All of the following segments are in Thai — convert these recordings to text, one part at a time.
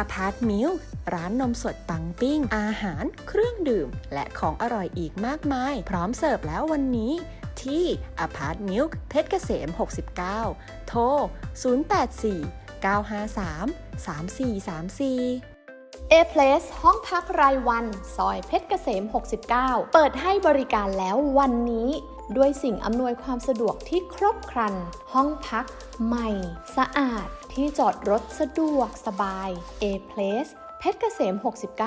อพาร์ตมิลร้านนมสดปังปิ้ง อาหาร เครื่องดื่ม และของอร่อยอีกมากมาย พร้อมเสิร์ฟแล้ววันนี้ที่อพาร์ตมิลเพชรเกษม 69 โทร 084 953 3434 A Place ห้องพักรายวัน ซอยเพชรเกษม 69 เปิดให้บริการแล้ววันนี้ ด้วยสิ่งอำนวยความสะดวกที่ครบครัน ห้องพักใหม่ สะอาด ที่จอดรถสะดวกสบาย A Place เพชรเกษม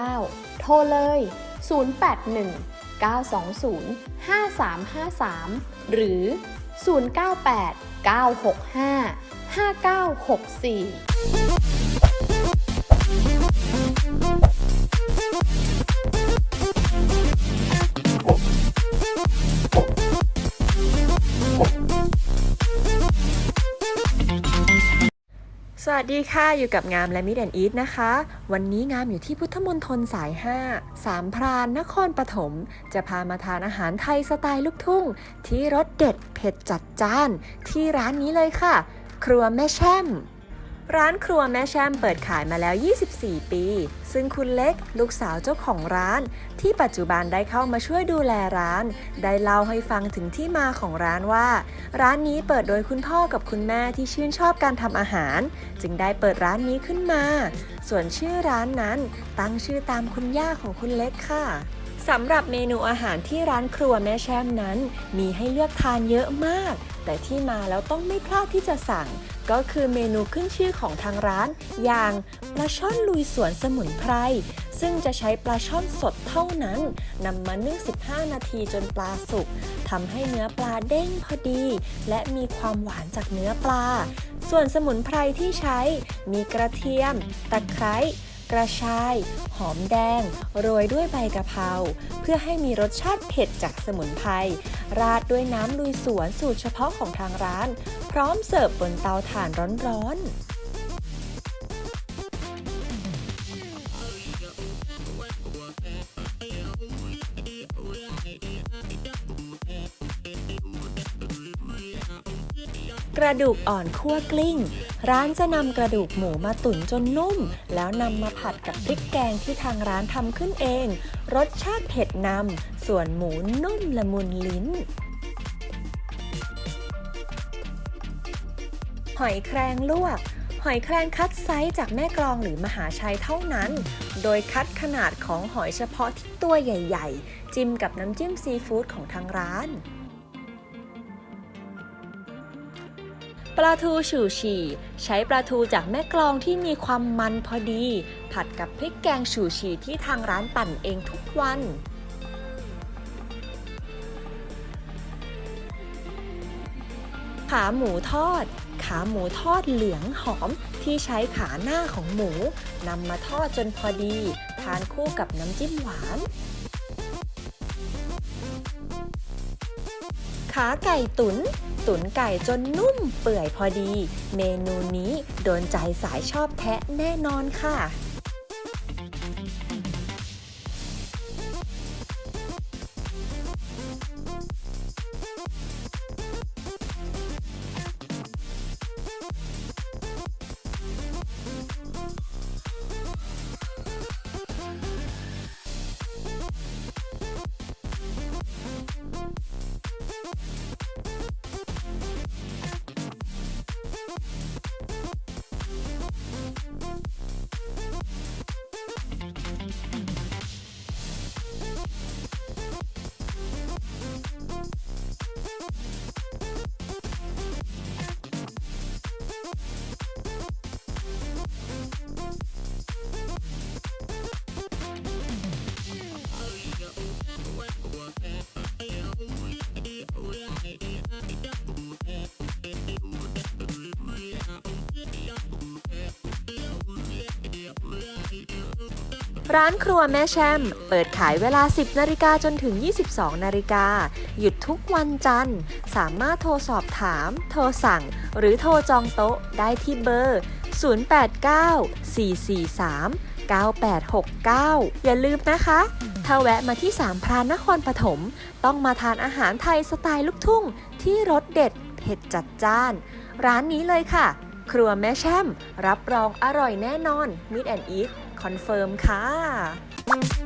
69 โทรเลย 081 920 5353 หรือ 098 965 5964 สดีค่ะ อยู่กับงามและมิเดนอีทนะคะ วันนี้งามอยู่ที่พุทธมณฑลสาย 5 สามพรานนครปฐม จะพามาทานอาหารไทยสไตล์ลูกทุ่ง ที่รสเด็ดเผ็ดจัดจ้าน ที่ร้านนี้เลยค่ะ ครัวแม่แช่ม ร้านครัวแม่แชมเปิดขายมาแล้ว 24 ปี ซึ่งคุณเล็กลูกสาวเจ้าของร้าน ที่ปัจจุบันได้เข้ามาช่วยดูแลร้าน ได้เล่าให้ฟังถึงที่มาของร้านว่า ร้านนี้เปิดโดยคุณพ่อกับคุณแม่ที่ชื่นชอบการทำอาหาร จึงได้เปิดร้านนี้ขึ้นมา ส่วนชื่อร้านนั้นตั้งชื่อตามคุณย่าของคุณเล็กค่ะ สำหรับเมนูอาหารที่ร้านครัวแม่แช่มนั้น มีให้เลือกทานเยอะมาก แต่ที่มาแล้วต้องไม่พลาดที่จะสั่ง ก็คือเมนูขึ้นชื่อของทางร้าน อย่างปลาช่อนลุยสวนสมุนไพรซึ่งจะใช้ปลาช่อนสดเท่านั้นนำมานึ่ง 15 นาทีจนปลาสุกทำให้เนื้อปลาเด้งพอดี และมีความหวานจากเนื้อปลา ส่วนสมุนไพรที่ใช้มีกระเทียม ตะไคร้ กระชาย หอมแดง โรยด้วยใบกะเพราเพื่อให้มีรสชาติเผ็ดจากสมุนไพรราดด้วยน้ำลุยสวนสูตรเฉพาะของทางร้าน พร้อมเสิร์ฟบนเตาถ่านร้อนๆ กระดูกอ่อนคั่วกลิ้ง ร้านจะนำกระดูกหมูมาตุ๋นจนนุ่ม แล้วนำมาผัดกับพริกแกงที่ทางร้านทำขึ้นเอง รสชาติเผ็ดนำ ส่วนหมูนุ่มละมุนลิ้น หอยแครงลวก หอยแครงคัดไซส์จากแม่กลองหรือมหาชัยเท่านั้น โดยคัดขนาดของหอยเฉพาะที่ตัวใหญ่ ๆ จิ้มกับน้ำจิ้มซีฟู้ดของทางร้าน ปลาทูฉู่ฉี่ ใช้ปลาทูจากแม่กลองที่มีความมันพอดี ผัดกับพริกแกงฉู่ฉี่ที่ทางร้านปั่นเองทุกวันขาหมูทอด ขาหมูทอดเหลืองหอมที่ใช้ขาหน้าของหมูนำมาทอดจนพอดี ทานคู่กับน้ำจิ้มหวาน ขาไก่ตุนตุ๋นไก่จนนุ่มเปื่อยพอดี เมนูนี้โดนใจสายชอบแทะแน่นอนค่ะ ร้านครัวแม่แช่ม เปิดขายเวลา 10 นาฬิกาจนถึง 22 นาฬิกา หยุดทุกวันจันทร์ สามารถโทรสอบถาม โทรสั่ง หรือโทรจองโต๊ะได้ที่เบอร์ 089 443 9869 อย่าลืมนะคะ ถ้าแวะมาที่สามพรานนครปฐม ต้องมาทานอาหารไทยสไตล์ลูกทุ่ง ที่รสเด็ดเผ็ดจัดจ้าน ร้านนี้เลยค่ะ ครัวแม่แช่ม รับรองอร่อยแน่นอนมิดแอนอีท คอนเฟิร์มค่ะ